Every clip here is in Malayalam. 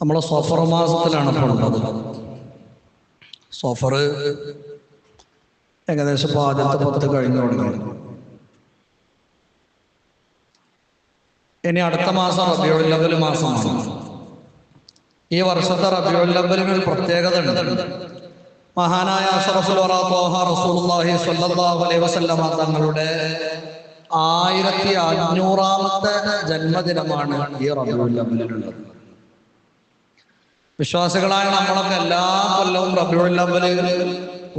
നമ്മൾ സോഫർ മാസത്തിലാണ് ഇപ്പോൾ ഉള്ളത്. സോഫർ ഏകദേശം ഇപ്പോൾ ആദ്യത്തെ പത്ത് കഴിഞ്ഞു തുടങ്ങി. ഇനി അടുത്ത മാസം റബിയോൾ ലബൽ മാസമാണ്. ഈ വർഷത്തെ റബിയുൽ ലവലിന് ഒരു പ്രത്യേകത ഉണ്ട്. മഹാനായ തങ്ങളുടെ ആയിരത്തി അഞ്ഞൂറാമത്തെ ജന്മദിനമാണ് ഈ റബിയുൽ ലവലിനുള്ളത് വിശ്വാസികളായ നമ്മളൊക്കെ എല്ലാ കൊല്ലവും റബിയുൽ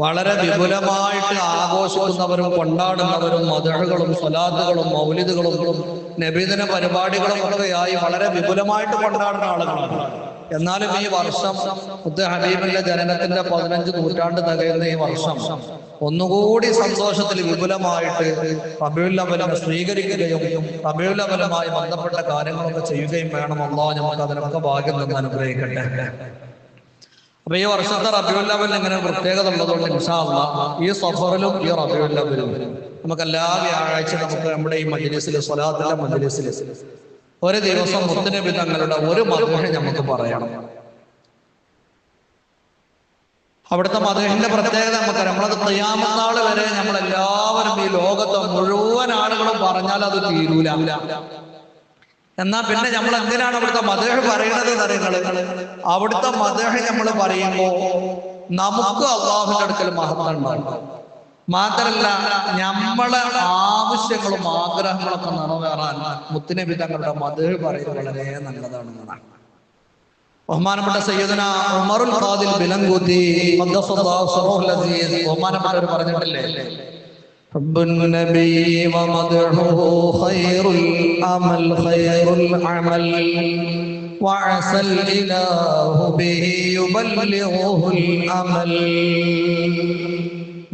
വളരെ വിപുലമായിട്ട് ആഘോഷിക്കുന്നവരും കൊണ്ടാടുന്നവരും മതകളും സ്വലാത്തുകളും മൗലിദുകളും നബീദിന പരിപാടികളും ഒക്കെയായി വളരെ വിപുലമായിട്ട് കൊണ്ടാടുന്ന ആളുകളാണ്. എന്നാലും ഈ വർഷം ഹബീബിന്റെ ജനനത്തിന്റെ പതിനഞ്ച് നൂറ്റാണ്ട് തികയുന്ന ഈ വർഷം ഒന്നുകൂടി സന്തോഷത്തിൽ വിപുലമായിട്ട് തമിഴ്ലബലം സ്വീകരിക്കുകയും തമിഴ്ലബലമായി ബന്ധപ്പെട്ട കാര്യങ്ങളൊക്കെ ചെയ്യുകയും വേണം. അള്ളാഹ് നമുക്ക് അതിനൊക്കെ ഭാഗ്യം നിന്ന് അനുഗ്രഹിക്കട്ടെ. അപ്പൊ ഈ വർഷത്തെ റബിയുല്ലബലിന് ഇങ്ങനെ പ്രത്യേകത ഉള്ളതുകൊണ്ട് ഇൻഷാ അള്ളാ ഈ സഫറിലും ഈ റബിയുല്ലബലും നമുക്ക് എല്ലാ വ്യാഴാഴ്ച നമുക്ക് നമ്മുടെ ഈ മജ്ലിസിൽ സ്വലാത്തിന്റെ മജ്ലിസിൽ ഒരു ദിവസം മുത്തുനബി തങ്ങളുടെ ഒരു മധുഹ നമുക്ക് പറയണം. അവിടുത്തെ മധുഹിന്റെ പ്രത്യേകത നമുക്കറിയാം. നമ്മളത് തയ്യാമനാൾ വരെ നമ്മൾ എല്ലാവരും ഈ ലോകത്തെ മുഴുവൻ ആളുകളും പറഞ്ഞാൽ അത് തീരൂല. എന്നാ പിന്നെ നമ്മൾ എന്തിനാണ് അവിടുത്തെ മധുഹ പറയുന്നത് നിങ്ങൾ അവിടുത്തെ മധുഹ നമ്മൾ പറയുമ്പോ നമുക്ക് അള്ളാഹുന്റെ അടുക്കൽ മഹത്വം ഉണ്ടാവും മാത്രല്ല നമ്മളെ ആവശ്യങ്ങളും ആഗ്രഹങ്ങളൊക്കെ നിറവേറാൻ മുത്തുനബി തങ്ങളുടെ മദേഹ പറയുന്നത് വളരെ നല്ലതാണെന്നാണ് ബഹുമാനപ്പെട്ട സയ്യിദന ഉമറുൽ ഖാദിൽ ബിലങ്കുതി ഖദ്ദസല്ലാഹു സറഹുൽ അസീസ് ബഹുമാനപ്പെട്ടവർ പറഞ്ഞിട്ടില്ലേ حب النبي ومدحه خير الأمل خير العمل وعسى الإله به يبلغه الأمل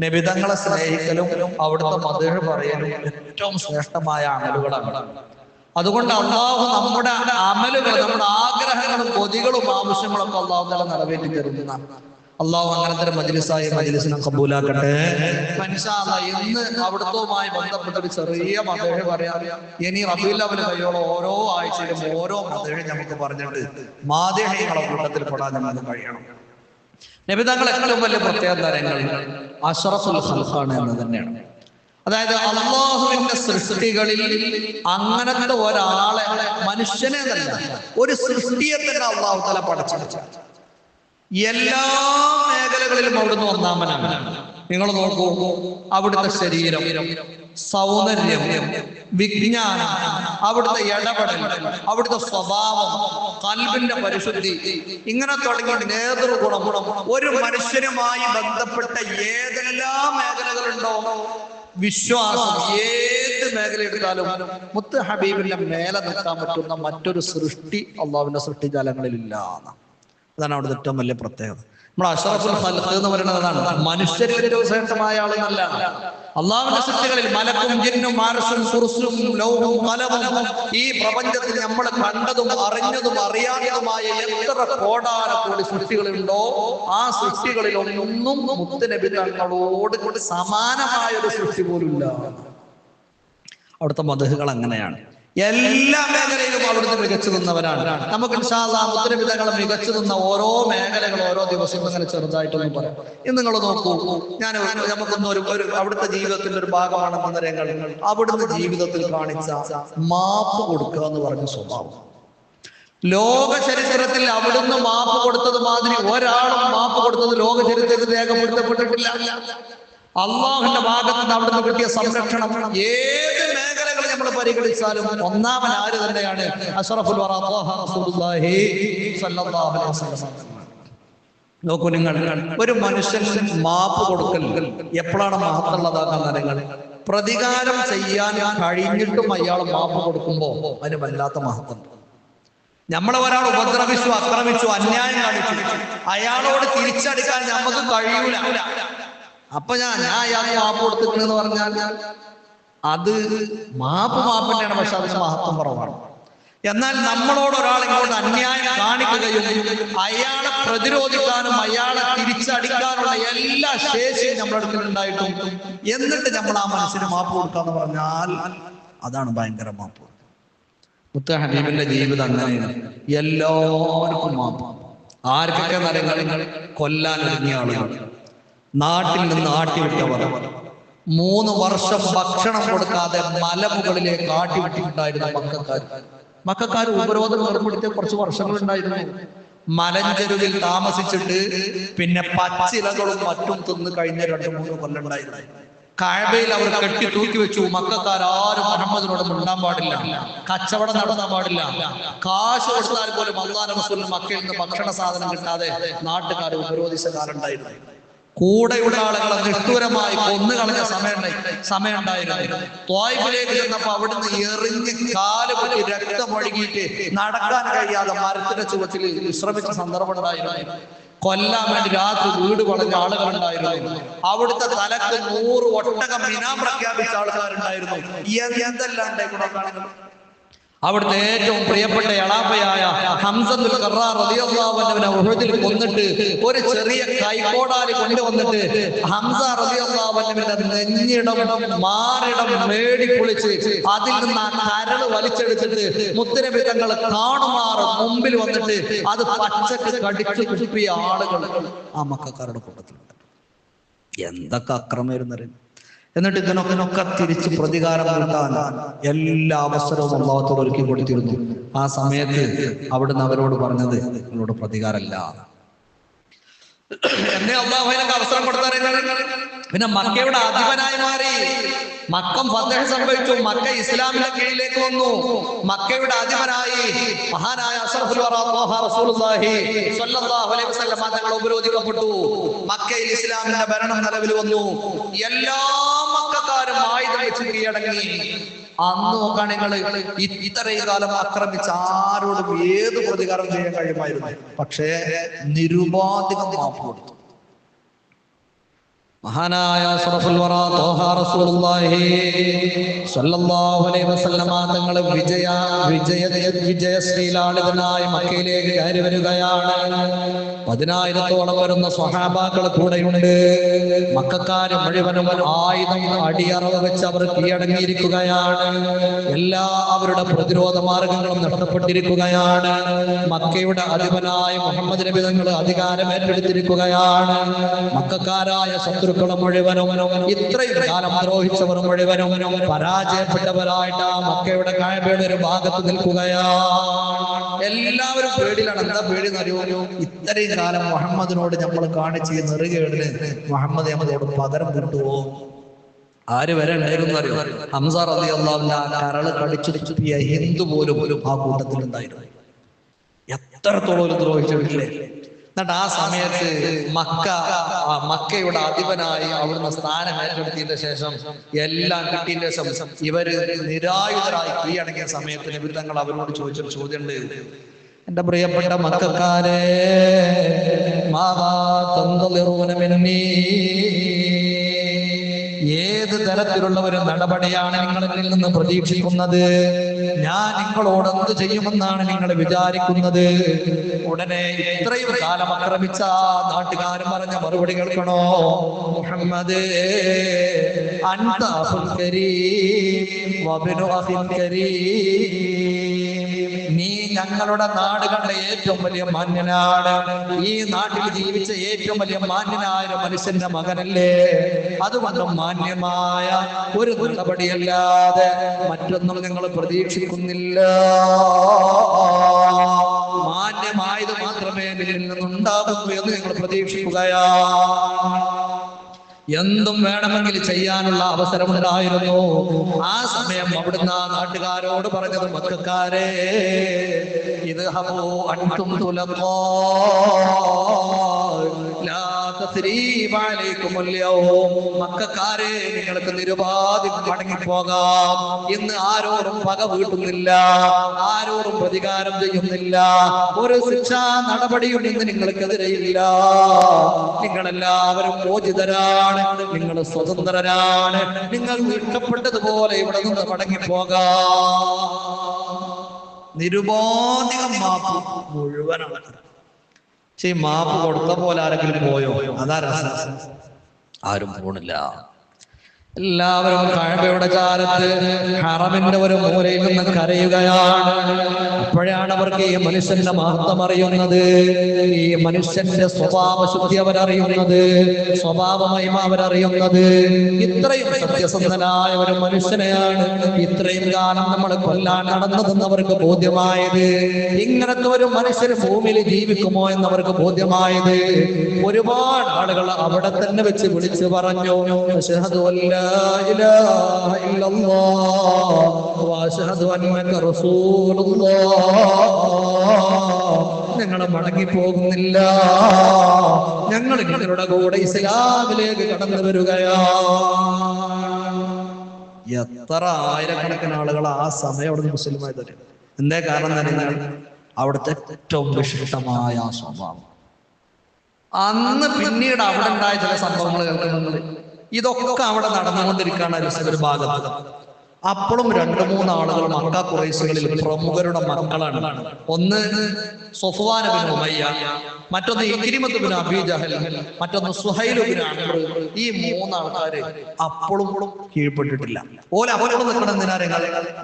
നബിതങ്ങളെ സ്നേഹിക്കലും അവിടുത്തെ മധുര പറയലും ഏറ്റവും ശ്രേഷ്ഠമായ അമലുകളാണ്. അതുകൊണ്ട് അള്ളാഹു നമ്മുടെ അമലുകൾ നമ്മുടെ ആഗ്രഹങ്ങളും കൊതികളും ആവശ്യങ്ങളും ഒക്കെ അള്ളാഹു തല നിറവേറ്റി തരുന്ന അള്ളാഹു അങ്ങനത്തെ മജിലിസായി മജിലിസിനെ കബൂലാക്കട്ടെ. മനുഷ്യ ഇന്ന് അവിടുത്തവുമായി ബന്ധപ്പെട്ട ഒരു ചെറിയ മതേഴ് പറയാം. ഇനി റബീൽ അവൽ കഴിയോളം ഓരോ ആഴ്ചയിലും ഓരോ മതേഴ് നമുക്ക് പറഞ്ഞിട്ട് മാതേഹങ്ങളെ കൂട്ടത്തിൽ പെടാൻ നമുക്ക് കഴിയണം. നബിതങ്ങൾ ഏറ്റവും വലിയ പ്രത്യേകത അഷറഫുൽ ഖൽഖാണ് എന്ന് തന്നെയാണ്. അതായത് അള്ളാഹുവിന്റെ സൃഷ്ടികളിൽ അങ്ങനത്തെ ഒരാളെ മനുഷ്യനെ തന്നെ ഒരു സൃഷ്ടിയെ തന്നെ അള്ളാഹു തല പടച്ചു എല്ലാ മേഖലകളിലും അവിടുന്ന് ഒന്നാമനാണ്. നിങ്ങൾ നോക്കൂ. അവിടുത്തെ ശരീരം സൗന്ദര്യം വിജ്ഞാനം അവിടുത്തെ ഇടപെടൽ അവിടുത്തെ സ്വഭാവം കൽബിന്റെ പരിശുദ്ധി ഇങ്ങനെ തുടങ്ങി നേതൃഗുണം ഒരു മനുഷ്യനുമായി ബന്ധപ്പെട്ട ഏതെല്ലാം മേഖലകളുണ്ടോ? വിശ്വാസം ഏത് മേഖല എടുത്താലും മുത്ത് ഹബീബിന്റെ മേലെ നിൽക്കാൻ പറ്റുന്ന മറ്റൊരു സൃഷ്ടി അള്ളാഹുവിന്റെ ഇല്ലാന്ന് അതാണ് അവിടുത്തെ ഏറ്റവും വലിയ പ്രത്യേകത. നമ്മൾ അഷറഫുൽ ഖൽഖ് എന്ന് പറയുന്നത് അതാണ്. മനുഷ്യരിൽ ഏറ്റവും ശ്രേഷ്ഠമായ ആളെന്നല്ല അള്ളാഹുവിന്റെ സൃഷ്ടികളിൽ മലക്കും ജിന്നും മാനസും കുർസും ലൗഹും കലവും ഈ പ്രപഞ്ചത്തിൽ നമ്മൾ കണ്ടതും അറിഞ്ഞതും അറിയാത്തതുമായ എത്ര കോടാന കോടി സൃഷ്ടികളുണ്ടോ ആ സൃഷ്ടികളിൽ ഒന്നും മുത്തുനബി തങ്ങളോട് കൊണ്ട് സമാനമായ ഒരു സൃഷ്ടി പോലും ഇല്ല അവിടുത്തെ മതഹുകൾ അങ്ങനെയാണ്. എല്ലാ മേഖലയിലും അവിടുന്ന് മികച്ചു നിന്നവരാണ്. നമുക്ക് മുത്തരവിധങ്ങളെ മികച്ചു നിന്ന ഓരോ മേഖലകൾ ഓരോ ദിവസവും ഇങ്ങനെ ചെറുതായിട്ടൊന്നും പറയാം. ഇന്ന് നിങ്ങൾ നോക്കൂ ഞാൻ നമുക്കൊന്ന് ഒരു ഒരു അവിടുത്തെ ജീവിതത്തിന്റെ ഒരു ഭാഗമാണെന്ന രംഗങ്ങൾ അവിടുന്ന് ജീവിതത്തിൽ കാണിച്ച മാപ്പ് കൊടുക്കുക എന്ന് പറഞ്ഞ സ്വഭാവം. ലോക ചരിത്രത്തിൽ അവിടുന്ന് മാപ്പ് കൊടുത്തത് മാതിരി ഒരാളും മാപ്പ് കൊടുത്തത് ലോക ചരിത്രത്തിൽ രേഖപ്പെടുത്തപ്പെട്ടിട്ടില്ല. അള്ളാഹുന്റെ ഭാഗത്ത് നിന്ന് അവിടുന്ന് കിട്ടിയ സംരക്ഷണം. ഏത് നമ്മൾ പരിഗണിച്ചാലും ഒന്നാമൻ ആര് തന്നെയാണ്? അഷറഫുൽ നോക്കൂ നിങ്ങൾ ഒരു മനുഷ്യൻ മാപ്പ് കൊടുക്കൽ എപ്പോഴാണ് മഹത്തുള്ളതാക്കാൻ നിങ്ങൾ പ്രതികാരം ചെയ്യാൻ കഴിഞ്ഞിട്ടും അയാൾ മാപ്പ് കൊടുക്കുമ്പോ അതിന് വല്ലാത്ത മഹത്വം. നമ്മളെ ഒരാൾ ഉപദ്രവിച്ചു ആക്രമിച്ചു അന്യായം കാണിച്ചു അയാളോട് തിരിച്ചടിക്കാൻ നമുക്ക് കഴിയൂല. അപ്പൊ ഞാൻ ഞാൻ അയാൾ മാപ്പ് കൊടുത്തിട്ടുണ്ടെന്ന് പറഞ്ഞാൽ അത് മാപ്പ് മാപ്പിന്റെയാണ് പക്ഷെ അതിന് മഹത്വം കുറവാണ്. എന്നാൽ നമ്മളോട് ഒരാൾ ഇങ്ങോട്ട് അന്യായം കാണിക്കുകയും അയാളെ പ്രതിരോധിക്കാനും അയാളെ തിരിച്ചടിക്കാനുള്ള എല്ലാ ശേഷിയും നമ്മുടെ അടുക്കൽ ഉണ്ടായിട്ടും എന്നിട്ട് നമ്മൾ ആ മനസ്സിന് മാപ്പ് കൊടുക്കാന്ന് പറഞ്ഞാൽ അതാണ് ഭയങ്കര മാപ്പ്. മുത്ത ഹബീബിന്റെ ജീവിതം അങ്ങനെയാണ്. എല്ലാവർക്കും മാപ്പ്. ആർക്കൊക്കെ നരങ്ങൾ കൊല്ലാൻ ഒരുങ്ങിയ ആളുകൾ. നാട്ടിൽ നിന്ന് ആട്ടിവിട്ടവർ. മൂന്ന് വർഷം ഭക്ഷണം കൊടുക്കാതെ മലമുകളിലേക്ക് ആട്ടിവിട്ടിട്ടുണ്ടായിരുന്ന മക്കാർ. മക്കാർ ഉപരോധം ഏർപ്പെടുത്തിയ കുറച്ച് വർഷങ്ങളുണ്ടായിരുന്നു. മലഞ്ചെരുവിൽ താമസിച്ചിട്ട് പിന്നെ പച്ചിലകളും മറ്റും തിന്ന് കഴിഞ്ഞ രണ്ടു മൂന്ന് കൊല്ലണ്ടായിരുന്നു കഴബയിൽ അവർ കെട്ടി തൂക്കി വെച്ചു. മക്കാർ ആരും മുഹമ്മദിനോട് മിണ്ടാൻ പാടില്ല. കച്ചവടം നടത്താൻ പാടില്ല. കാശ് കൊടുത്താൽ പോലും അള്ളാഹ് മക്കയിൽ നിന്ന് ഭക്ഷണ സാധനം കിട്ടാതെ നാട്ടുകാർ ഉപരോധിച്ച കാലം ഉണ്ടായിരുന്നു. കൂടെയുള്ള ആളുകളെ നിഷ്ഠൂരമായി കൊന്നു കളഞ്ഞ സമയം സമയം ഉണ്ടായിരുന്നു തോയ്പിലേക്ക് ചെന്നപ്പോ അവിടുന്ന് എറിഞ്ഞ് കാൽ പൊട്ടി രക്തം ഒഴുകിയിട്ട് നടക്കാൻ കഴിയാതെ മരത്തിന്റെ ചുവട്ടിൽ വിശ്രമിച്ച സന്ദർഭം ഉണ്ടായിരുന്നു. കൊല്ലാൻ വേണ്ടി രാത്രി വീട് വളഞ്ഞ ആളുകളുണ്ടായിരുന്നു അവിടുത്തെ തലക്ക് നൂറ് ഒട്ടകം ഇനാം പ്രഖ്യാപിച്ച ആൾക്കാരുണ്ടായിരുന്നു. എന്തെല്ലാം ഉണ്ടായിക്കൂടെ അവിടുത്തെ ഏറ്റവും പ്രിയപ്പെട്ട എളാപ്പയായ ഹംസത്തുൽ റളിയല്ലാഹുവിനെ ഉഹദിൽ കൊന്നിട്ട് ഒരു ചെറിയ കൈക്കോടാലി കൊണ്ടുവന്നിട്ട് ഹംസ റളിയല്ലാഹുവിന്റെ നെഞ്ഞിടം മാറിടം കുളിച്ച് അതിൽ നിന്ന് ആ കരൾ വലിച്ചെടുത്തിട്ട് മുത്തനബി തങ്ങൾ കാണുമാർ മുമ്പിൽ വന്നിട്ട് അത് പച്ചക്ക് കടിച്ചു കുപ്പിയ ആളുകൾ ആ മക്കാരുടെ കൂട്ടത്തിലുണ്ട്. എന്തൊക്കെ അക്രമമായിരുന്നു എന്നിട്ട് ഇതിനൊക്കെ തിരിച്ച് പ്രതികാരം നൽകാൻ എല്ലാ അവസരവും അള്ളാഹത്തോട് ഒരുക്കി കൊടുത്തിരുന്നു. ആ സമയത്ത് അവിടുന്ന് അവരോട് പറഞ്ഞത് നിങ്ങളോട് പ്രതികാരമല്ല. എന്നെ അള്ളാഹു അതിനൊക്കെ അവസരം കൊടുത്തറിയുന്നത് പിന്നെ മക്കയുടെ അധിപനായി മാറി. മക്കം ഫതഹ് സംഭവിച്ചു. മക്ക ഇസ്ലാമിന്റെ കീഴിലേക്ക് വന്നു. മക്കയുടെ അധിപനായി മഹാനായ തങ്ങൾ ഉപരോധിക്കപ്പെട്ടു. മക്കയിൽ ഇസ്ലാമിന്റെ ഭരണം നിലവിൽ വന്നു. എല്ലാ ആയുധം വെച്ച് കീഴടങ്ങി. അന്ന് നോക്കാൻ നിങ്ങൾ ഇത്രയും കാലം ആക്രമിച്ച ആരോടും ഏത് പ്രതികാരം ചെയ്യാൻ കഴിയുമായിരുന്നു. പക്ഷേ നിരുപാധികം മാപ്പ് കൊടുത്തു. മഹാനായ തങ്ങൾ വിജയ വിജയ വിജയശ്രീലാളിതനായി മക്കയിലേക്ക് കയറി വരികയാണ്. പതിനായിരത്തോളം വരുന്ന സ്വഹാബാക്കൾ കൂടെയുണ്ട്. മക്കാര് മുഴുവനും ആയുധം അടിയറവ് വെച്ച് അവർ കീഴടങ്ങിയിരിക്കുകയാണ്. എല്ലാ അവരുടെ പ്രതിരോധ മാർഗങ്ങളും നഷ്ടപ്പെട്ടിരിക്കുകയാണ്. മക്കയുടെ അധിപനായ മുഹമ്മദ് നബി തങ്ങൾ അധികാരം ഏറ്റെടുത്തിരിക്കുകയാണ് മക്കാരായ ശത്രുക്കൾ മുഴുവനും ഇത്രയും കാലം ദ്രോഹിച്ചവർ മുഴുവനും പരാജയപ്പെട്ടവരായിട്ട് ആ മക്കയുടെ കായബയുടെ ഒരു ഭാഗത്ത് നിൽക്കുകയാണ്. എല്ലാവരും പേടിയിലാണ്. എന്താ പേടി എന്നറിയോ ഇത്രയും കാലം മുഹമ്മദിനോട് നമ്മൾ കാണിച്ച് നെറുകേടിന് മുഹമ്മദ് അഹമ്മദോട് പകരം കിട്ടുവോ? ആര് വരെ ഉണ്ടായിരുന്നു അറിയോ ഹംസാർ കരൾ ഹിന്ദു പോലും ആ കൂട്ടത്തിൽ ഉണ്ടായിരുന്നു എത്രത്തോളം ദ്രോഹിച്ചിട്ടില്ലേ എന്നിട്ട് ആ സമയത്ത് മക്ക മക്കയുടെ അധിപനായി അവിടുന്ന് സ്ഥാനം ഏറ്റെടുത്തതിന്റെ ശേഷം എല്ലാം കിട്ടിയതിന്റെ ശേഷം ഇവർ നിരായുധരായി കീഴടങ്ങിയ സമയത്ത് നിബിധങ്ങൾ അവരോട് ചോദിച്ചൊരു ചോദ്യമുണ്ട്. എന്റെ പ്രിയപ്പെട്ട മക്കാരെ മാതാ തന്തളിറൂന മിന്നീ. ഏത് തരത്തിലുള്ള ഒരു നടപടിയാണ് നിങ്ങൾ എന്നിൽ നിന്ന് പ്രതീക്ഷിക്കുന്നത്? ഞാൻ നിങ്ങളോട് എന്ത് ചെയ്യുമെന്നാണ് നിങ്ങൾ വിചാരിക്കുന്നത്? ഉടനെ ഇത്രയും കാലം ആക്രമിച്ച നാട്ടുകാരൻ പറഞ്ഞ മറുപടി കേൾക്കണോ? മുഹമ്മദ് അൻതാ കരീം വബ്നു അഖിൽ കരീം. നീ ഞങ്ങളുടെ നാട് കണ്ട ഏറ്റവും വലിയ മാന്യനാണ് ഈ നാട്ടിൽ ജീവിച്ച ഏറ്റവും വലിയ മാന്യനായ മനുഷ്യന്റെ മകനല്ലേ? അതുകൊണ്ട് മാന്യമായ ഒരു നടപടിയല്ലാതെ മറ്റൊന്നും ഞങ്ങൾ പ്രതീക്ഷിക്കുന്നില്ല. മാന്യമായത് മാത്രമേ നിന്നിൽ നിന്നുണ്ടാകുന്നു എന്ന് ഞങ്ങൾ പ്രതീക്ഷിക്കുകയാ എന്തും വേണമെങ്കിൽ ചെയ്യാനുള്ള അവസരമുണ്ടായിരുന്നു. ആ സമയം അവിടുന്ന് ആ നാട്ടുകാരോട് പറഞ്ഞത് മക്കാരെ ഇത് ഹബോ അൻതും തുലഖാ ലാ മക്കാരെ നിങ്ങൾക്ക് നിരുപാധി മടങ്ങിപ്പോകാം ഇന്ന് ആരോടും പക വീട്ടുന്നില്ല ആരോടും പ്രതികാരം ചെയ്യുന്നില്ല. ഒരു ശിക്ഷാ നടപടിയും ഇന്ന് നിങ്ങൾക്കെതിരെയില്ല. നിങ്ങളെല്ലാവരും മോചിതരാണ് നിങ്ങൾ സ്വതന്ത്രരാണ് നിങ്ങൾ ഇഷ്ടപ്പെട്ടതുപോലെ ഇവിടെ നിന്ന് മടങ്ങി പോകാം നിരുപാധികം മാപ്പ് മുഴുവനാണ് പക്ഷെ ഈ മാപ്പ് കൊടുത്ത പോലെ ആരെങ്കിലും പോയോ? അതാ രസം. ആരും പോണില്ല. എല്ലാവരും കഴമ്പയുടെ കാലത്ത് ഹറമിന്റെ ഒരു മൂലയിൽ നിന്ന് കരയുകയാണ്. അപ്പോഴാണ് അവർക്ക് ഈ മനുഷ്യന്റെ മഹത്വം അറിയുന്നത്. ഈ മനുഷ്യന്റെ സ്വഭാവ ശുദ്ധി അവരറിയുന്നത്. സ്വഭാവ മഹിമ അവരറിയുന്നത്. ഇത്രയും സത്യസന്ധനായ ഒരു മനുഷ്യനെയാണ് ഇത്രയും കാലം നമ്മൾ കൊല്ലാൻ നടന്നതെന്ന് അവർക്ക് ബോധ്യമായത്. ഇങ്ങനത്തെ ഒരു മനുഷ്യർ ഭൂമിയിൽ ജീവിക്കുമോ എന്ന് അവർക്ക് ബോധ്യമായത്. ഒരുപാട് ആളുകൾ അവിടെ തന്നെ വെച്ച് വിളിച്ചു പറഞ്ഞു അശ്ഹദു إلا ഇലാഹ ഇല്ലല്ലാഹ് أنك رسول الله. ഞങ്ങൾ മടങ്ങി പോകുന്നില്ല ഞങ്ങൾ നിങ്ങളുടെ കൂടെ ഇസ്ലാമിലേക്ക് കടന്നു വരികയാ എത്ര ആയിരക്കണക്കിന് ആളുകൾ ആ സമയം അവിടെ മുസ്ലിമായി തരും എന്തേ കാരണം തന്നെ അവിടുത്തെ ഏറ്റവും വിശിഷ്ടമായ സ്വഭാവം. അന്ന് പിന്നീട് അവിടെ ഉണ്ടായ ചില സംഭവങ്ങൾ കേൾക്കുന്നുണ്ട്. ഇതൊക്കെ അവിടെ നടന്നുകൊണ്ടിരിക്കുകയാണ് അലിസ്ലൊരു ഭാഗത്ത്. അപ്പോഴും രണ്ടു മൂന്ന് ആളുകൾ മക്ക കുറേശുകളിൽ പ്രമുഖരുടെ മക്കളാണ്. ഒന്ന് സൊഫ്വാനബിൻ ഉമയ്യ മറ്റൊന്ന് ഇക്രിമത്തുബിന് അബി ജഹൽ മറ്റൊന്ന് സുഹൈലുബിന് ഈ മൂന്ന് ആൾക്കാര് അപ്പോഴും കീഴ്പ്പെട്ടിട്ടില്ല. ഓല അപ്പോഴും നിൽക്കണം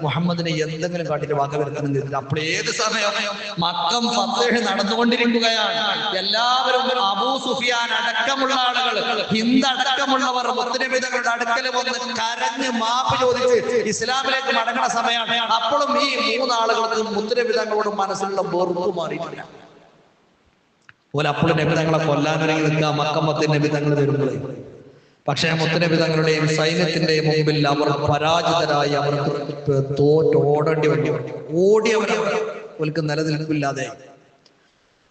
മുഹമ്മദിനെ എന്തെങ്കിലും കാട്ടിട്ട് വക വരുത്തണം അപ്പോൾ ഏത് സമയം? മക്കം ഫത്തേഹ് നടന്നുകൊണ്ടിരിക്കുകയാണ്. എല്ലാവരും അബൂ സുഫിയാൻ അടക്കമുള്ള ആളുകൾ ഹിന്ദ് അടക്കമുള്ളവർ മുത്തനബിതങ്ങളുടെ അടുക്കൽ വന്ന് കരഞ്ഞ് മാപ്പ് ചോദിച്ച് ഇസ്ലാമിലേക്ക് മടങ്ങുന്ന സമയമാണ് അപ്പോഴും ഈ മൂന്നാളുകൾക്ക് മുത്തനബിതങ്ങളോട് മനസ്സിലുള്ള വെറുപ്പ് മാറിയിട്ടില്ല. പോലെ അപ്പോഴും നബിതങ്ങളെ കൊല്ലാനൊരുങ്ങി നിൽക്കുക മക്കമ്മത്തിൽ നബി തങ്ങൾ വരുമ്പോഴേ പക്ഷേ മുത്തനബി തങ്ങളുടെയും സൈന്യത്തിന്റെയും മുമ്പിൽ അവർ പരാജിതരായി അവർ തോറ്റ് ഓടേണ്ടി വേണ്ടി ഓടിയവർ അവർക്ക് നിലനിൽപ്പില്ലാതെ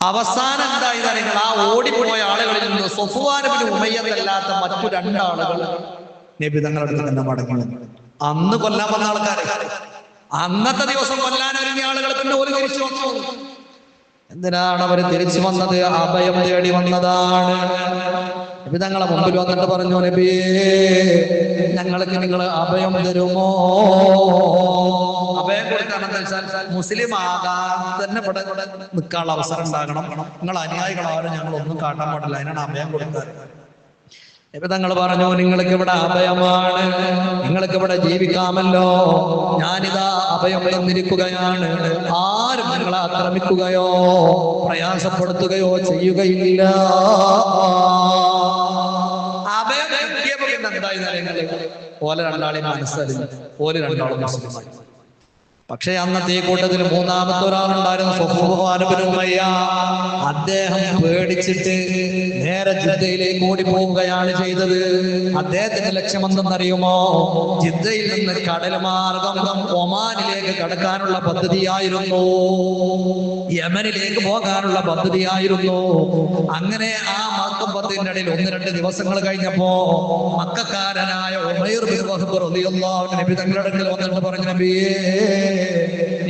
അവസാനം എന്തായത് നിങ്ങൾ ആ ഓടിപ്പോയ ആളുകളിൽ നിന്ന് സൊഫുവാനബിന് ഉമയ്യതല്ലാത്ത മറ്റു രണ്ടാളുകൾ നബി തങ്ങളുടെ തന്നെ മടങ്ങി അന്ന് കൊല്ലാൻ വന്ന ആൾക്കാരെ. അന്നത്തെ ദിവസം കൊല്ലാൻ ഒരുങ്ങിയ ആളുകൾ പിന്നെ ഒരു തിരിച്ചു വന്നു. എന്തിനാണ് അവർ തിരിച്ചു വന്നത്? അഭയം തേടി വന്നതാണ്. നബി തങ്ങളെ മുമ്പിൽ വന്നിട്ട് പറഞ്ഞു നബിയേ ഞങ്ങൾക്ക് നിങ്ങൾ അഭയം തരുമോ? അഭയം വെച്ചാൽ മുസ്ലിം ആകാൻ തന്നെ ഇവിടെ നിൽക്കാനുള്ള അവസരം ഉണ്ടാകണം. നിങ്ങൾ അനുയായികളാരും ഞങ്ങൾ ഒന്നും കാട്ടാൻ പാടില്ല. അതിനാണ് അഭയം കൊടുക്കാൻ നബി തങ്ങൾ പറഞ്ഞു നിങ്ങൾക്ക് ഇവിടെ അഭയമാണ്. നിങ്ങൾക്ക് ഇവിടെ ജീവിക്കാമല്ലോ. ഞാനിതാ അഭയം തന്നിരിക്കുകയാണ്. ആരും നിങ്ങളെ ആക്രമിക്കുകയോ പ്രയാസപ്പെടുത്തുകയോ ചെയ്യുകയില്ല. അഭയം എന്തായി ഓല രണ്ടാളെ മനസ്സറിഞ്ഞു ഓൽ രണ്ടാളും മുസ്ലിമായി പക്ഷേ അന്നത്തെ കൂട്ടത്തിൽ മൂന്നാമത്തെ ഒരാളുണ്ടായിരുന്നു. അദ്ദേഹം പേടിച്ചിട്ട് നേരെ ജിദ്ദയിലേക്ക് ഓടി പോവുകയാണ് ചെയ്തത്. അദ്ദേഹത്തിന്റെ ലക്ഷ്യമെന്തെന്നറിയുമോ ജിദ്ദയിൽ നിന്ന് കടൽ മാർഗം ഒമാനിലേക്ക് കടക്കാനുള്ള പദ്ധതിയായിരുന്നു. യമനിലേക്ക് പോകാനുള്ള പദ്ധതിയായിരുന്നു. അങ്ങനെ ആ മക്കം പദ്ധതിന്റെ ഇടയിൽ ഒന്ന് രണ്ട് ദിവസങ്ങൾ കഴിഞ്ഞപ്പോ മക്കാരനായ ഉമൈർ ബിൻ വഹബ് റളിയല്ലാഹു നബി തങ്ങളുടെ അടുക്കൽ വന്നിട്ട് പറഞ്ഞു നബിയേ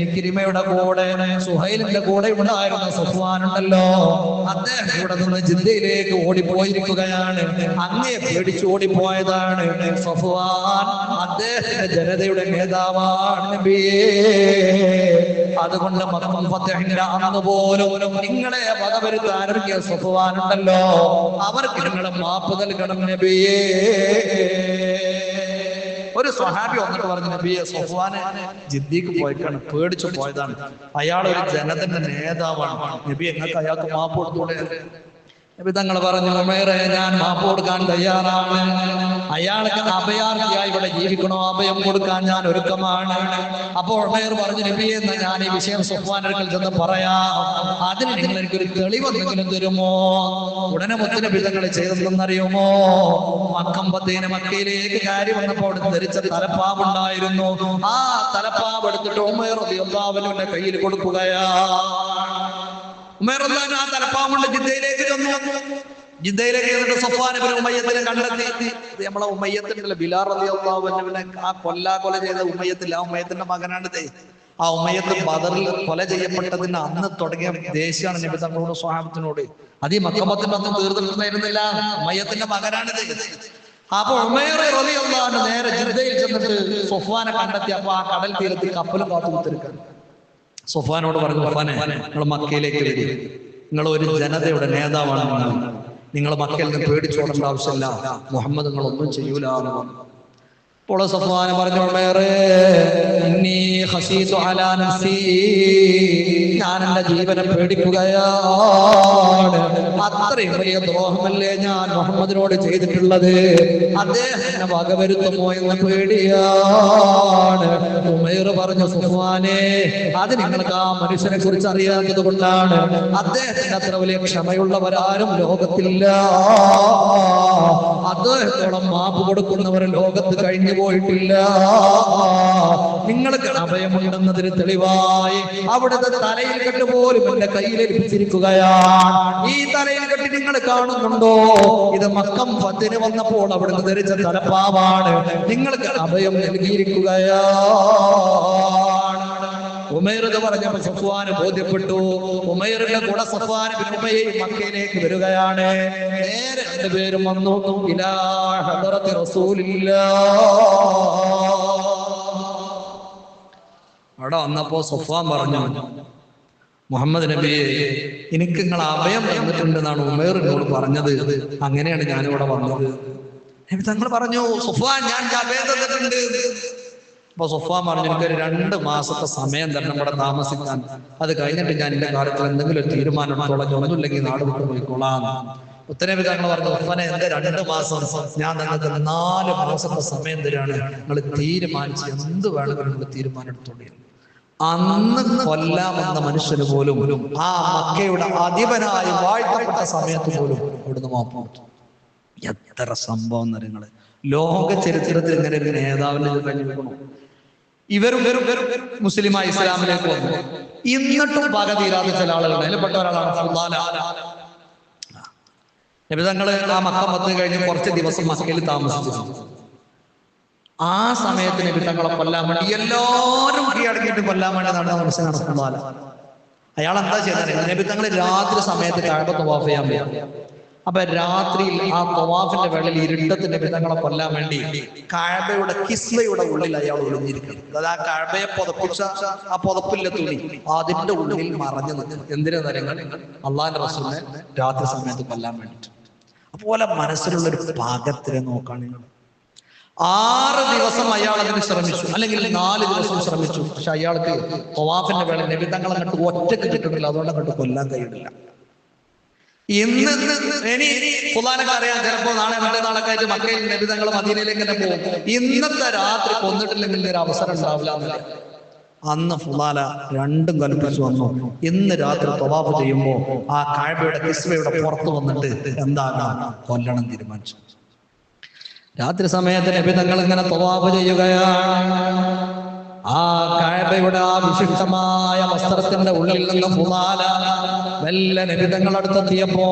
ഇക്രിമയുടെ കൂടെ സുഹൈലിന്റെ കൂടെ ഉണ്ടായിരുന്ന സുഫ്വാൻ ഉണ്ടല്ലോ. അദ്ദേഹം ഇവിടെ നിന്ന് ജിദ്ദയിലേക്ക് ഓടിപ്പോയിരിക്കുകയാണ്. അങ്ങേ പേടിച്ചു ഓടിപ്പോയതാണ്. സഫ്വാൻ അദ്ദേഹത്തിന്റെ ജനതയുടെ നേതാവാണ് നബിയേ അതുകൊണ്ട് മക്കം ഫത്തഹിന്റെ അന്ന് പോലും നിങ്ങളെ സഫ്വാൻ ഉണ്ടല്ലോ. അവർക്ക് നിങ്ങളെ മാപ്പ് നൽകണം നബിയേ സ്വഹാബി വന്നിട്ട് പറഞ്ഞു നബിയെ സഫ്വാന് ജിദ്ദീക്ക് പോയിട്ടാണ് പേടിച്ചു പോയതാണ്. അയാൾ ഒരു ജനതന്റെ നേതാവാണ്. നബി എങ്ങനെ അയാൾക്ക് മാപ്പ് കൊടുത്തൂടെ തങ്ങൾ പറഞ്ഞു ഉമേറെ ഞാൻ മാപ്പ് കൊടുക്കാൻ തയ്യാറാണ്. അയാൾക്ക് അഭയാർത്ഥിയായി ഇവിടെ ജീവിക്കണോ? അഭയം കൊടുക്കാൻ ഞാൻ ഒരുക്കമാണ്. അപ്പോൾ ഉമേർ പറഞ്ഞു നബി എന്നാ ഞാൻ ഈ വിഷയം സുഫ്വാനടുക്കൽ ചെന്ന് പറയാം. അതിന് നിങ്ങൾ എനിക്കൊരു തെളിവ് തരുമോ? ഉടനെ മുത്തിന് പിതങ്ങൾ ചെയ്തതെന്നറിയുമോ? മക്കമ്പത്തേന് മക്കയിലേക്ക് കാര്യം വന്നപ്പോൾ അവിടെ ധരിച്ച തലപ്പാവുണ്ടായിരുന്നു ആ തലപ്പാവ് എടുത്തിട്ട് ഉമേർ കയ്യിൽ കൊടുക്കുകയാ റളിയല്ലാഹു ആ തലപ്പാവ് കൊണ്ട് ജിദ്ദയിലേക്ക് ചെന്നു. ജിദ്ദയിലേക്ക് ചെന്നിട്ട് സഫ്വാൻ ഇബ്നു ഉമയ്യത്തിനെ കണ്ടെത്തി. നമ്മളെ ഉമയ്യത്തിന്റെ ബിലാർ അൻഹുവിനെ ആ കൊല്ലാ കൊല ചെയ്ത ഉമ്മയ്യത്തിൽ ആ ഉമയ്യത്തിന്റെ മകനാണ് ആ ഉമയ്യത്ത് ബദറിൽ കൊല ചെയ്യപ്പെട്ടതിന് അന്ന് തുടങ്ങിയ ദേഷ്യമാണ് നബി തങ്ങളോട് സ്വഹാബത്തിനോട്. അത് ഈ മക്കബത്തിന്റെ അന്ന് തീർത്തിട്ടുണ്ടായിരുന്നില്ല ഉമ്മയത്തിന്റെ മകനാണിത് അപ്പൊ റളിയല്ലാഹു അൻഹു നേരെ ജിദ്ദയിൽ ചെന്നിട്ട് സൊഫാനെ കണ്ടെത്തി. അപ്പൊ ആ കടൽ തീരത്ത് കപ്പലും കാത്തു കുത്തിരിക്കുകയാണ് സുഫാനോട് പറഞ്ഞു സുഫാനെ നിങ്ങൾ മക്കയിലേക്ക് വരിക നിങ്ങൾ ഒരു ജനതയുടെ നേതാവാണ് നിങ്ങൾ മക്കയിൽ നിന്ന് പേടിച്ചോടേണ്ട ആവശ്യമില്ല. മുഹമ്മദ് നിങ്ങൾ ഒന്നും പറഞ്ഞു. അപ്പോൾ സഫ്വാൻ പറഞ്ഞു ഞാൻ എന്റെ ജീവനെ പേടിക്കുകയാണ്. അത്രയും വലിയ ദ്രോഹമല്ലേ ഞാൻ മുഹമ്മദിനോട് ചെയ്തിട്ടുള്ളത്? അദ്ദേഹം എന്നെ വകവരുത്തുമോ എന്ന് പേടിയാണ്. ഉമേർ പറഞ്ഞു സുഫ്വാനെ അത് നിങ്ങൾക്ക് ആ മനുഷ്യനെ കുറിച്ച് അറിയാത്തത് കൊണ്ടാണ്. അദ്ദേഹത്തിന് അത്ര വലിയ ക്ഷമയുള്ളവരാരും ലോകത്തില്ല. അദ്ദേഹത്തോളം മാപ്പ് കൊടുക്കുന്നവർ ലോകത്ത് കഴിഞ്ഞു പോയിട്ടില്ല. നിങ്ങൾക്ക് അഭയമുണ്ടെന്നതിന് തെളിവായി അവിടുത്തെ തലയിൽ കെട്ട് പോലും എന്റെ കയ്യിൽ ഏൽപ്പിച്ചിരിക്കുകയാണ്. ഈ തലയിൽ കെട്ടി നിങ്ങൾ കാണുന്നുണ്ടോ? ഇത് മക്കം പത്തിന് വന്നപ്പോൾ അവിടുന്ന് ധരിച്ച തലപ്പാവാണ്. നിങ്ങൾക്ക് അഭയം നൽകിയിരിക്കുകയാണ്. ഉമൈർ പറഞ്ഞപ്പോ സഫ്വാന് ബോധ്യപ്പെട്ടു. ഉമേറിന്റെ കൂടെ സഫ്വാന് ബിൻ ഉമയ്യ മക്കയിലേക്ക് വരികയാണ്. നേരെ രണ്ടുപേരും വന്നു. ഇലാ ഹദറത്ത് അവിടെ വന്നപ്പോ സഫ്വാൻ പറഞ്ഞു മുഹമ്മദ് നബിയെ എനിക്ക് നിങ്ങൾ അഭയം തന്നിട്ടുണ്ടെന്നാണ് ഉമേറിനോട് പറഞ്ഞത്. അങ്ങനെയാണ് ഞാനിവിടെ വന്നത്. നബി തങ്ങൾ പറഞ്ഞു സുഫാൻ ഞാൻ അഭയം തന്നിട്ടുണ്ട്. അപ്പൊ സൊഫാൻ പറഞ്ഞു എനിക്കൊരു രണ്ട് മാസത്തെ സമയം തന്നെ ഇവിടെ താമസിക്കാൻ. അത് കഴിഞ്ഞിട്ട് ഞാൻ എന്റെ കാര്യത്തിൽ എന്തെങ്കിലും ഒരു തീരുമാനം എടുത്തോളാം നാട് വിട്ടു പോയിക്കോളാം ഉത്തരവി തങ്ങൾ പറഞ്ഞു ഒപ്പനെ എന്റെ രണ്ട് മാസം ഞാൻ നിങ്ങൾക്ക് നാല് മാസത്തെ സമയം തരാണ്. നിങ്ങൾ തീരുമാനിച്ച് എന്ത് വേണമെങ്കിലും നിങ്ങൾ തീരുമാനം എടുത്തോളൂ. അന്ന് കൊല്ലാമെന്ന മനുഷ്യന് പോലും ആ മക്കയുടെ അധിപനായി വാഴ്ത്തപ്പെട്ട സമയത്ത് പോലും അവിടുന്ന് മാപ്പ് എത്ര സംഭവം നിങ്ങൾ? ലോക ചരിത്രത്തിൽ ഇങ്ങനെ ഒരു നേതാവിനെ കഴിഞ്ഞിരിക്കണു ഇവരും മുസ്ലിമായി ഇസ്ലാമിലേക്ക് വന്നു. എന്നിട്ടും പക തീരാതെ ചില ആളുകളുണ്ട് അതിൽപ്പെട്ട ഒരാളാണ്. നബി തങ്ങൾ ആ മക്ക വന്നു കഴിഞ്ഞ് കുറച്ച് ദിവസം മക്കയിൽ താമസിച്ചിരുന്നു ആ സമയത്ത് നബി തങ്ങളെ കൊല്ലാൻ വേണ്ടി എല്ലാവരും കീഴടക്കിയിട്ട് കൊല്ലാൻ വേണ്ടി നടന്ന മനുഷ്യനാണ് നടക്കുന്ന അയാൾ എന്താ ചെയ്തത്? നബി തങ്ങൾ രാത്രി സമയത്ത് കഴിവ് തവാഫ് ചെയ്യാൻ പോകും അപ്പൊ രാത്രിയിൽ ആ തവാഫിന്റെ വേളയിൽ ഇരുട്ടത്തിന്റെ വിധങ്ങളെ കൊല്ലാൻ വേണ്ടി കഴബയുടെ കിസ്ലയുടെ ഉള്ളിൽ അയാൾ ഒളിഞ്ഞിരിക്കുന്നു. അത് ആ കഴബയെ പുതപ്പിച്ച ആ പുതപ്പില്ല തുണി. അതിന്റെ ഉള്ളിൽ മറഞ്ഞു നിൽക്കുന്നു. എന്തിനാ നിങ്ങൾ അള്ളാന്റെ റസൂലിനെ രാത്രി സമയത്ത് കൊല്ലാൻ വേണ്ടിട്ട് അതുപോലെ മനസ്സിലുള്ള ഒരു പാകത്തിനെ നിങ്ങൾ. ആറ് ദിവസം അയാൾ അതിന് ശ്രമിച്ചു. അല്ലെങ്കിൽ നാല് ദിവസം ശ്രമിച്ചു. പക്ഷെ അയാൾക്ക് തവാഫിന്റെ വേള നബി തങ്ങളെ കണ്ട് ഒറ്റയ്ക്ക് കിട്ടുന്നില്ല. അതുകൊണ്ട് അങ്ങോട്ട് കൊല്ലാൻ കഴിയുന്നില്ല. ഇന്ന് ഇനി ഖുർആനൊക്കെ അറിയാം ചിലപ്പോ നാളെ മറ്റന്നാളൊക്കെ ആയിട്ട് മക്കയിൽ നബി തങ്ങൾ മദീനയിലേക്ക് തന്നെ പോകും. ഇന്നത്തെ രാത്രി കൊന്നിട്ടില്ലെങ്കിൽ ഒരു അവസരം ഉണ്ടാവില്ല അന്ന് ഫുലാല രണ്ടും കൽപ്പിച്ചു വന്നു. ഇന്ന് രാത്രി തൊവാഫ് ചെയ്യുമ്പോ ആ കാഴ്ബയുടെ കിസ്മയുടെ പുറത്ത് വന്നിട്ട് എന്താകാം? കൊല്ലണം തീരുമാനിച്ചു. രാത്രി സമയത്ത് നബി തങ്ങൾ ഇങ്ങനെ തൊവാഫ് ചെയ്യുകയാണ്. ആ കാഴ്ബയുടെ ആ വിശിഷ്ടമായ വസ്ത്രത്തിന്റെ ഉള്ളിൽ നിന്ന് പുമാല വല്ല നബി തങ്ങൾ അടുത്തെത്തിയപ്പോ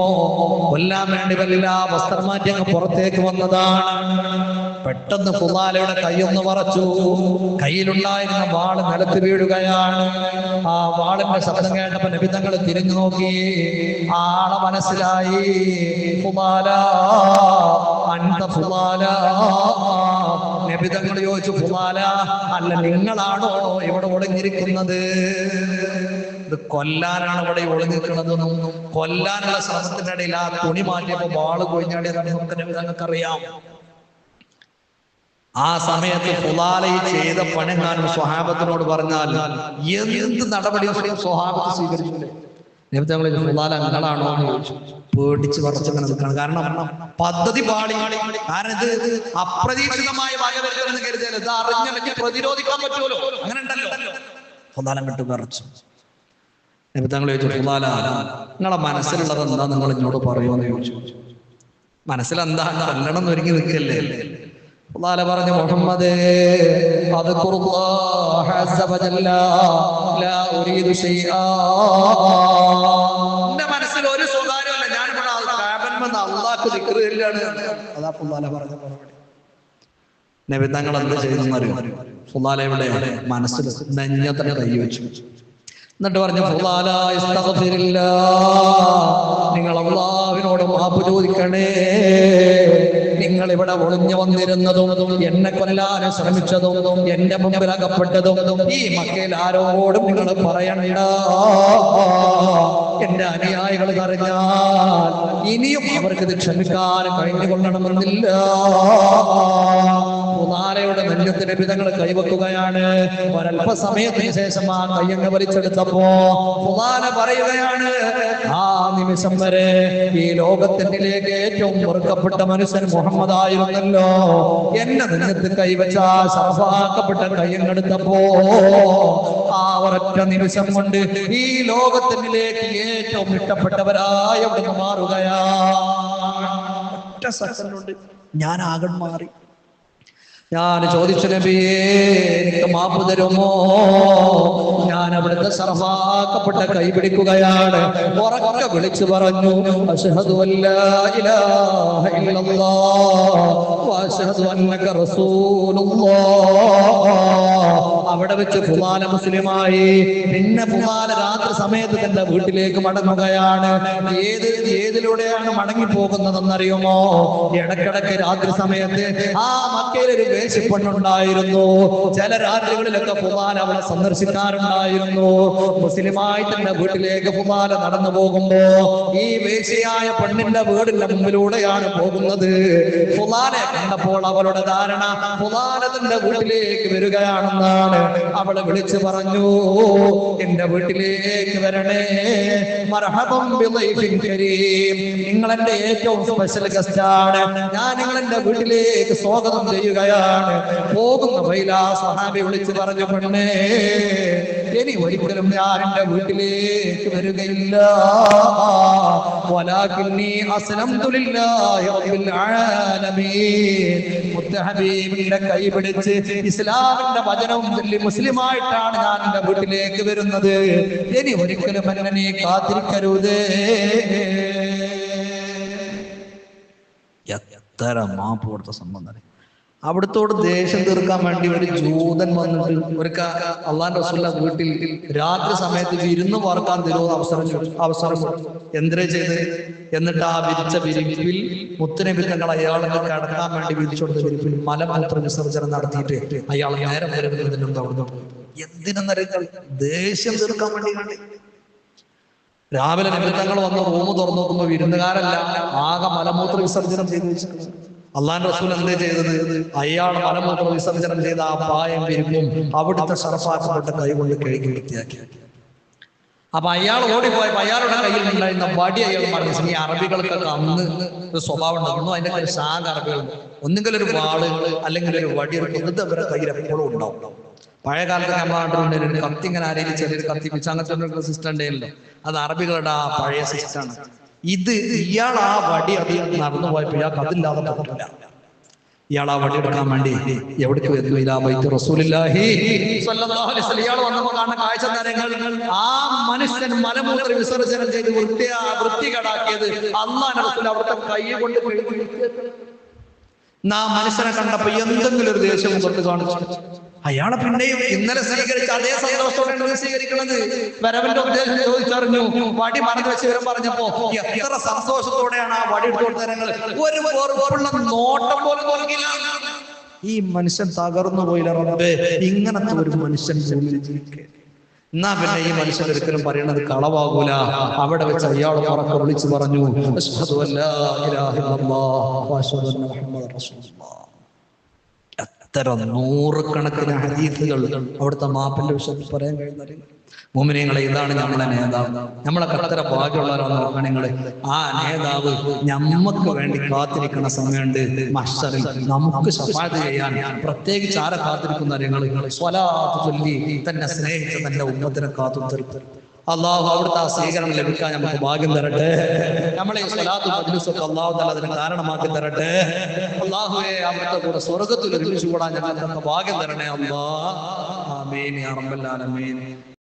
കൊല്ലാൻ വേണ്ടി വല്ല വസ്ത്രം അങ്ങ് പുറത്തേക്ക് വന്നതാണ്. പെട്ടെന്ന് പുമാലയുടെ കൈയൊന്ന് മറച്ചു. കയ്യിലുണ്ടായിരുന്ന വാൾ നിലത്ത് വീഴുകയാണ്. ആ വാളിന്റെ ശബ്ദം കേട്ടപ്പോ നിബിതങ്ങൾ തിരിഞ്ഞു നോക്കി. ആളെ മനസ്സിലായി. പുമാല അണ്ട ഫുലാല നബി തങ്ങൾ ചോദിച്ചു ഫുലാല അല്ല നിങ്ങളാണോ ഇവിടെ ഒളിഞ്ഞിരിക്കുന്നത്? ഇത് കൊല്ലാനാണ് ഇവിടെ ഒളിഞ്ഞിരിക്കുന്നതെന്നും കൊല്ലാനുള്ള ശ്രമത്തിന്റെ ഇടയിൽ ആ തുണി മാറ്റിയപ്പോ വാൾ കൊഴിഞ്ഞാടിയതാണ് ആ സമയത്ത് പുലാലയിൽ ചെയ്ത പണിങ്ങാനും സ്വഹാബത്തിനോട് പറഞ്ഞാൽ എന്ത് നടപടിയും സ്വഹാബത്ത് സ്വീകരിച്ചില്ലേ നിമിത്തങ്ങളിൽ ഫുലാല അങ്ങളാണോ എന്ന് ചോദിച്ചു. പേടിച്ച് പറച്ചങ്ങനെ നിൽക്കണം. കാരണം പദ്ധതി പാളി. കാരണം ഇത് അപ്രതീക്ഷിതമായ വകവരുതെന്ന് കരുതിയാൽ ഇത് പ്രതിരോധിക്കാൻ പറ്റുമല്ലോ. അങ്ങനെ ഉണ്ടല്ലോ. ഫുലാലം വിട്ട് വിറച്ചു. നിമിത്തങ്ങൾ ചോദിച്ചു ഫുലാല നിങ്ങളെ മനസ്സിലുള്ളത് എന്താ നിങ്ങൾ എന്നോട് പറയുമെന്ന് ചോദിച്ചു. മനസ്സിലെന്താ? കൊല്ലണം എന്ന് ഒരുങ്ങി നിൽക്കല്ലേ. അള്ളാല പറഞ്ഞു മുഹമ്മദ് അത് എന്റെ മനസ്സിൽ ഒരു പറഞ്ഞ കൈ വെച്ചു. എന്നിട്ട് പറഞ്ഞു. നിങ്ങൾ അള്ളാവിനോട് മാപ്പ് ചോദിക്കണേ. നിങ്ങൾ ഇവിടെ ഒളിഞ്ഞു വന്നിരുന്നതും എന്നെ കൊല്ലാൻ ശ്രമിച്ചതും എന്റെ മുമ്പിൽ അകപ്പെട്ടതും ഈ മക്കയിൽ ആരോടും നിങ്ങൾ പറയണ്ട. എന്റെ അനുയായി അനുയായികൾ അറിഞ്ഞാൽ ഇനിയും അവർക്ക് ഇത് ക്ഷമിക്കാൻ കഴിഞ്ഞുകൊള്ളണമെന്നില്ല. പുതാലയുടെ നെഞ്ഞത്തിന് വിധങ്ങൾ കൈവെക്കുകയാണ്. ഒരല്പസമയത്തിന് ശേഷം ആ കയ്യങ്ങ് വലിച്ചെടുത്തപ്പോ പുതാല പറയുകയാണ് ആ നിമിഷം വരെ ഈ ലോകത്തിനിലേക്ക് ഏറ്റവും വെറുക്കപ്പെട്ട മനുഷ്യൻ മുഹമ്മദ് ആയിരുന്നല്ലോ. എന്നെ നെഞ്ഞത്ത് കൈവച്ച ശാപാക്കപ്പെട്ട കയ്യങ്ങെടുത്തപ്പോ ആ ഒരൊറ്റ നിമിഷം കൊണ്ട് ഈ ലോകത്തിനിലേക്ക് ഏറ്റവും ഇഷ്ടപ്പെട്ടവരായ മാറുകയാ ഒറ്റ ഞാൻ ആകൺ മാറി. ഞാൻ ചോദിച്ചു നബിയേ എനിക്ക് മാപ്പ് തരുമോ? ഞാൻ അവിടുത്തെ സർവാക്കപ്പെട്ട കൈ പിടിക്കുകയാണ്. ഉറക്കെ വിളിച്ചു പറഞ്ഞു റസൂലുല്ലാഹ് അവിടെ വെച്ച് ഫുമാന മുസ്ലിമായി പിന്നെ ഫുമാന രാത്രി സമയത്ത് തന്റെ വീട്ടിലേക്ക് മടങ്ങുകയാണ്. ഏത് ഏതിലൂടെയാണ് മടങ്ങി പോകുന്നതെന്നറിയുമോ ഇടക്കിടക്ക് രാത്രി സമയത്ത് ആ മക്കയിൽ ഒരു വേശിപ്പെണ്ണുണ്ടായിരുന്നു ചില രാത്രികളിലൊക്കെ പുമാല അവളെ സന്ദർശിക്കാറുണ്ടായിരുന്നു. മുസ്ലിമായി തന്നെ വീട്ടിലേക്ക് പുമാല നടന്നു പോകുമ്പോ ഈ വേശിയായ പെണ്ണിന്റെ വീടിന്റെ മുമ്പിലൂടെയാണ് പോകുന്നത്. പുമാലെ കണ്ടപ്പോൾ അവളുടെ ധാരണ പുമാല തന്റെ വീട്ടിലേക്ക് വരികയാണെന്നാണ്. അവൾ വിളിച്ചു പറഞ്ഞു എന്റെ വീട്ടിലേക്ക് വരണേ. മർഹബം നിങ്ങൾ എന്റെ ഏറ്റവും സ്പെഷ്യൽ ഗസ്റ്റ് ആണ്. ഞാൻ നിങ്ങൾ എന്റെ വീട്ടിലേക്ക് സ്വാഗതം ചെയ്യുകയാണ്. പോകുന്ന വൈലാ സഹാബി വിളിച്ചു പറഞ്ഞു പെണ്ണേ ഇനി ഒരിക്കലും ഞാൻ എന്റെ വീട്ടിലേക്ക് വരികയില്ല. വലാകിന്നി അസ്ലംതു ലില്ലാഹി റബ്ബിൽ ആലമീൻ. മുത്തഹബീബിന്റെ കൈ പിടിച്ച് ഇസ്ലാമിന്റെ വചനവും ചൊല്ലി മുസ്ലിമായിട്ടാണ് ഞാൻ എന്റെ വീട്ടിലേക്ക് വരുന്നത്. ഇനി ഒരിക്കലും എന്നെ നീ കാത്തിരിക്കരുതേ. എത്ര മാപ്പ് കൊടുത്ത സംബന്ധം അവിടത്തോട് ദേഷ്യം തീർക്കാൻ വേണ്ടി ഒരു ജൂതൻ വന്നിട്ട് ഒരു അള്ളാന്റെ റസൂല വീട്ടിൽ രാത്രി സമയത്ത് വിരുന്ന് പാർക്കാൻ തരുമോ അവസരം അവസരം എന്തിനെ എന്തേ ചെയ്ത്? എന്നിട്ട് ആ വിരിച്ച വിരിപ്പിൽ മുത്തനബി തങ്ങൾ അയാളെ കടക്കാൻ വേണ്ടി വിരിച്ചു കൊടുത്ത വിരിപ്പിൽ മലമൂത്ര വിസർജനം നടത്തിയിട്ട് അയാൾ നേരെ അവിടുന്ന് പോയി എന്തിനെന്നറിയാൽ ദേഷ്യം തീർക്കാൻ വേണ്ടി വേണ്ടി രാവിലെ നിമിത്തങ്ങൾ വന്ന് റൂം തുറന്നു നോക്കുമ്പോ വിരുന്നുകാരല്ല ആകെ മലമൂത്ര വിസർജനം ചെയ്തു വെച്ചിട്ടുണ്ട് അള്ളാൻ റസൂൽ എന്തേ ചെയ്തത്? അയാൾ മലമൂത്ര വിസർജനം ചെയ്ത ആ പായം വിരുമ്പും അവിടുത്തെ സർഫാക്കപ്പെട്ട കൈ കൊണ്ട് കഴുകി വൃത്തിയാക്കി. അപ്പൊ അയാൾ ഓടിപ്പോയപ്പോ അയാളുടെ കയ്യിൽ ഉണ്ടായിരുന്ന വടി അയാൾ പറഞ്ഞു ഈ അറബികൾക്കൊക്കെ അന്ന് ഒരു സ്വഭാവം ഉണ്ടാകുന്നു അതിന്റെ കയ്യിൽ ശാഖ അറബികളുണ്ട്. ഒന്നുകിൽ ഒരു വാൾ അല്ലെങ്കിൽ ഒരു വടി ഒരു ഇത് അവരുടെ കയ്യിൽ എപ്പോഴും ഉണ്ടാവും. പഴയ കാലത്ത് നമ്മുടെ കത്തി ഇങ്ങനെ ആരെങ്കിലും ചെറിയൊരു കത്തിപ്പിച്ച് അങ്ങനത്തെ സിസ്റ്റം ഉണ്ടല്ലോ അത് അറബികളുടെ ആ പഴയ സിസ്റ്റമാണ് ഇത് ഇയാൾ ആ വടി അത് നടന്നു പോയപ്പോ ഇയാൾക്ക് അതില്ലാതെ ഇയാൾ ആ വടി എടുക്കാൻ വേണ്ടി എവിടേക്ക് വരുന്നു ഇലാ ബൈത്ത് റസൂലില്ലാഹി ഇയാൾ വന്നപ്പോൾ കാണുന്ന കാഴ്ച നേരങ്ങൾ ആ മനുഷ്യൻ മലമൂത്ര വിസർജനം ചെയ്ത് വൃത്തിയാ വൃത്തികേടാക്കിയത് അള്ളാഹ് റസൂൽ അവിടുത്തെ കൈ കൊണ്ട് ആ മനുഷ്യനെ കണ്ടപ്പോ എന്തെങ്കിലും ഒരു ദേഷ്യം മുഖത്ത് കാണിച്ചു. അയാളെ പിന്നെയും ഇന്നലെ സ്വീകരിച്ച അതേ സന്തോഷത്തോടെയാണ് സ്വീകരിക്കുന്നത്. വരവന്റെ ഉദ്ദേശം ചോദിച്ചറിഞ്ഞു. വടി മറന്നു വെച്ച് വിവരം പറഞ്ഞപ്പോ എത്ര സന്തോഷത്തോടെയാണ് ആ വടി കൊടുത്തരങ്ങൾ ഒരു നോട്ടം പോലും നൽകില്ല ഈ മനുഷ്യൻ തകർന്നു പോയില്ല റബ്ബേ. ഇങ്ങനത്തെ ഒരു മനുഷ്യൻ ഭൂമിയിൽ ജീവിക്കേ എന്നാ പിന്നെ ഈ മനുഷ്യൻ ഒരിക്കലും പറയണത് കളവാകൂല. അവിടെ വെച്ച് അയാൾ ഉറക്കെ വിളിച്ചു പറഞ്ഞു എത്ര നൂറുകണക്കിന് ഹദീസുകൾ അവിടുത്തെ മാപ്പിന്റെ വിഷയത്തിൽ പറയാൻ കഴിയുന്നത് മോമിനിയങ്ങളെ ഇതാണ് നമ്മളെ നേതാവ്. നമ്മളൊക്കെ അത്ര ഭാഗ്യമുള്ളവരാണ് ആ നേതാവ് ഞമ്മക്ക് വേണ്ടി കാത്തിരിക്കുന്ന സമയമുണ്ട്. മഷറിൽ നമുക്ക് സഫാദ് ചെയ്യാൻ പ്രത്യേകിച്ച് ആരെ കാത്തിരിക്കുന്ന നിങ്ങൾ സ്വലാത്ത് ചൊല്ലി തന്നെ സ്നേഹിച്ച് തന്റെ ഉമ്മത്തിനെ കാത്തു തീർക്കും അള്ളാഹു അവിടുത്തെ ആ സ്വീകരണം ലഭിക്കാൻ നമുക്ക് ഭാഗ്യം തരട്ടെ. നമ്മളെ മജ്ലിസൊക്കെ അള്ളാഹു തല അതിന് കാരണമാക്കി തരട്ടെ. അള്ളാഹുവെ അവിടുത്തെ കൂടെ സ്വർഗത്തിൽ ഒരുമിച്ച് കൂടാൻ ഞങ്ങൾക്ക് ഭാഗ്യം തരണേ അള്ളാ. ആമീൻ ആലമീൻ.